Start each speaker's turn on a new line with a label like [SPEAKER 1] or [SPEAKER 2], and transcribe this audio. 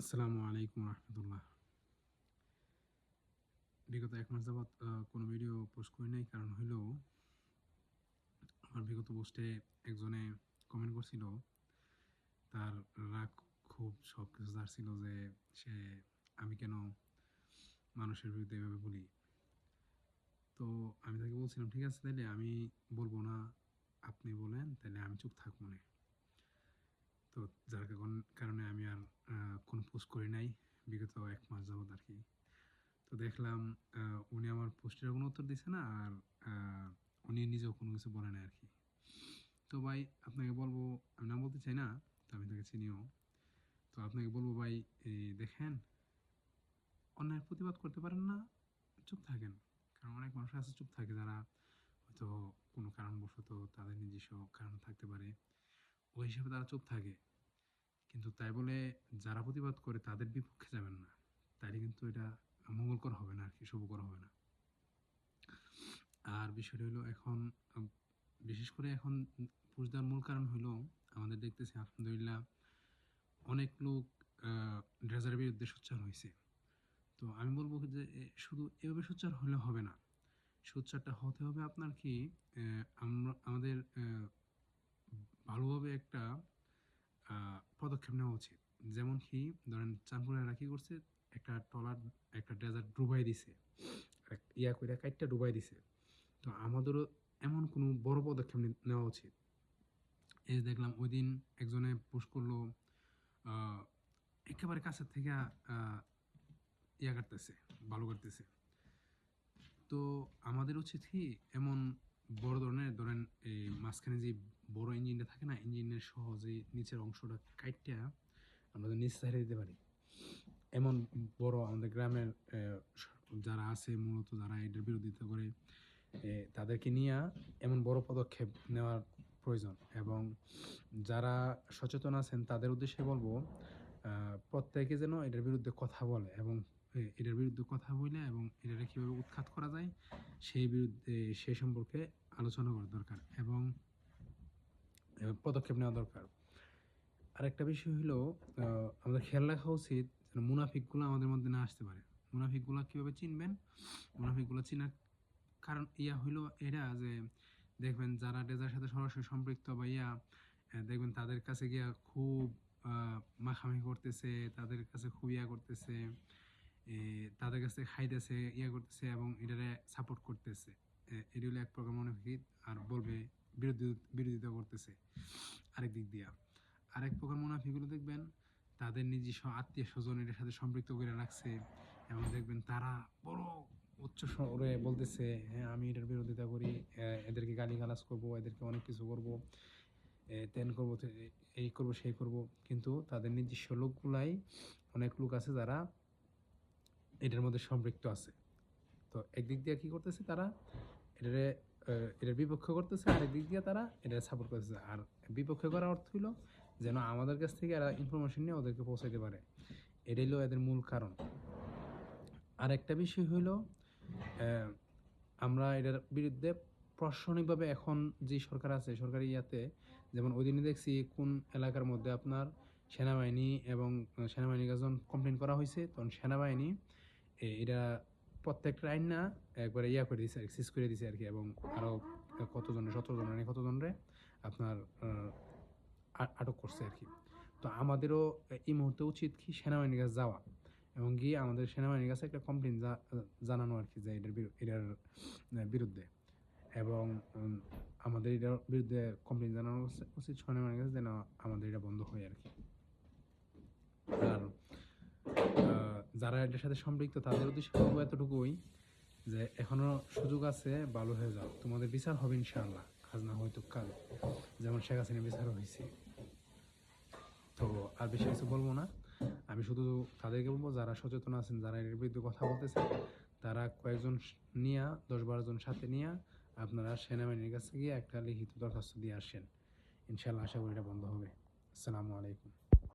[SPEAKER 1] আসসালামু আলাইকুম রহমতুল্লাহ। বিগত এক মাস যাবৎ কোনো ভিডিও পোস্ট করি নাই, কারণ হইল আমার বিগত পোস্টে একজনে কমেন্ট করছিল। তার রাগ খুব সব কিছু ছিল যে সে আমি কেন মানুষের বিরুদ্ধে এভাবে বলি। তো আমি তাকে বলছিলাম, ঠিক আছে তাহলে আমি বলব না, আপনি বলেন তাহলে আমি চুপ থাকব না। তো যার কারণ- আমি আর কোনো পোস্ট করি নাই। বিগত এক মাস যাবত আর কি। তো দেখলাম উনি আমার পোস্টের কোনো উত্তর দিচ্ছে না আর উনি নিজেও কোনো কিছু বলে না আর কি। তো ভাই, আপনাকে বলব, আমি নাম বলতে চাই না, তো আমি তাকে চিনিও। তো আপনাকে বলব ভাই দেখেন, অন্যায়ের প্রতিবাদ করতে পারেন না, চুপ থাকেন। কারণ অনেক মানুষ আছে চুপ থাকে যারা হয়তো কোনো কারণবশত তাদের নিজস্ব কারণ থাকতে পারে। ওই হিসাবে তারা চুপ থাকে। কিন্তু তাই বলে যারা প্রতিবাদ করে তাদের বিপক্ষে যাবেন না। তাইলে কিন্তু এটা মঙ্গলকর হবে না আর কি শুভকর হবে না। আর বিষয়টা হলো এখন, বিশেষ করে এখন পুরুষদের মূল কারণ হলো আমাদের দেখতেছি আলহামদুলিল্লাহ অনেক লোক ড্রেজারের বিরুদ্ধে সোচ্চার হয়েছে তো আমি বলব যে শুধু এভাবে সোচ্চার হলে হবে না। সোচ্চারটা হতে হবে আপনার কি আমরা, আমাদের ভালোভাবে একটা পদক্ষেপ নেওয়া উচিত। যেমন কি, ধরেন চাঁদপুরেরা কি করছে? একটা ট্রলার, একটা ডেজার্ট ডুবাই দিছে। ইয়া করে কাইটটা ডুবাই দিছে। তো আমাদেরও এমন কোনো বড় পদক্ষেপ নেওয়া উচিত। এই দেখলাম ওই দিন একজনে পোস্ট করল একেবারে কাছের থেকে ইয়া কাটতেছে ভালো কাটতেছে। তো আমাদের উচিত কি, এমন বড় ধরনের, ধরেন এই মাঝখানে যে বড় ইঞ্জিনটা থাকে না ইঞ্জিনের সহজে নিচের অংশটা কাইটটা আমরা নিচ সাইডে দিতে পারি। এমন বড় আমাদের গ্রামের যারা আছে, মূলত যারা এটার বিরোধিতা করে তাদেরকে নিয়ে এমন বড় পদক্ষেপ নেওয়ার প্রয়োজন এবং যারা সচেতন আছেন তাদের উদ্দেশ্যে বলব প্রত্যেকে যেন এটার বিরুদ্ধে কথা বলে এবং এটার বিরুদ্ধে কথা বলে এবং এটাকে কীভাবে উৎখাত করা যায়, সেই বিরুদ্ধে সেই সম্পর্কে আলোচনা করা দরকার এবং পদক্ষেপ নেওয়া দরকার। আরেকটা বিষয় হলো আমাদের খেয়াল রাখা উচিত মুনাফিকগুলো আমাদের মধ্যে না আসতে পারে। মুনাফিকগুলো কীভাবে চিনবেন? মুনাফিকগুলো চিনার কারণ ইয়া হইল এরা যে, দেখবেন যারা ডেজার সাথে সরাসরি সম্পৃক্ত বা ইয়া দেখবেন তাদের কাছে গিয়া খুব মাখামাখি করতেছে, তাদের কাছে খুব ইয়া করতেছে তাদের কাছে খাইতেছে, ইয়া করতেছে এবং এটারে সাপোর্ট করতেছে। এটি হলো এক প্রকার মুনাফিক, আর বলবে বিরোধী, বিরোধিতা করতেছে আরেক দিক দিয়া। আরেক প্রকার মুনাফিকগুলো দেখবেন, তাদের নিজস্ব আত্মীয় স্বজন এটার সাথে সম্পৃক্ত করে রাখছে এবং দেখবেন তারা বড় উচ্চ স্বরে বলতেছে হ্যাঁ আমি এটার বিরোধিতা করি এদেরকে গালি গালাজ করব, এদেরকে অনেক কিছু করব তেন করব এই করব, সেই করব। কিন্তু তাদের নিজস্ব লোকগুলাই অনেক লোক আছে যারা এটার মধ্যে সম্পৃক্ত আছে। তো একদিক দিয়ে কি করতেছে তারা, এটারে এটার বিপক্ষ করতেছে, আরেক দিক দিয়ে তারা এটা সাপোর্ট করতেছে। আর বিপক্ষে করার অর্থ হলো যেন আমাদের কাছ থেকে এরা ইনফরমেশন নিয়ে ওদেরকে পৌঁছাইতে পারে। এটাই হলো এদের মূল কারণ। আর একটা বিষয় হইল আমরা এটার বিরুদ্ধে প্রশাসনিকভাবে এখন যে সরকার আছে, সরকারি ইয়াতে, যেমন ওই দিনে দেখছি কোন এলাকার মধ্যে আপনার সেনাবাহিনী এবং সেনাবাহিনীর কাছে কমপ্লেন করা হয়েছে তখন সেনাবাহিনী এটা প্রত্যেকটা আইন না একবারে ইয়া করে দিছে সিজ করে দিছে আর কি, এবং আরও কতজনের সতেরো জনের কতজনরে আপনার আটক করছে আর কি। তো আমাদেরও এই মুহূর্তে উচিত কি সেনাবাহিনীর কাছে যাওয়া এবং গিয়ে আমাদের সেনাবাহিনীর কাছে একটা কমপ্লেন জানানো আর কি যে এটার এটার বিরুদ্ধে এবং আমাদের এটার বিরুদ্ধে কমপ্লেন জানানো উচিত- সেনাবাহিনীর কাছে যেন আমাদের এটা বন্ধ হয় আর কি। আর যারা এটার সাথে সম্পৃক্ত, তাদের উদ্দেশ্যে বলব এতটুকুই যে এখনও সুযোগ আছে ভালো হয়ে যাও তোমাদের বিচার হবে ইনশাআল্লাহ আজ না হয়তো কাল। যেমন শেখ হাসিনা বিচার হয়েছে। তো আর বেশি কিছু বলব না। আমি শুধু তাদেরকে বলব, যারা সচেতন আছেন, যারা এর বিরুদ্ধে কথা বলতেছে তারা কয়েকজন নিয়ে, দশ বারো জন সাথে নিয়ে আপনারা সেনাবাহিনীর কাছে গিয়ে একটা লিখিত দরখাস্ত দিয়ে আসেন। ইনশাল্লাহ আশা করি এটা বন্ধ হবে। আসসালামু আলাইকুম।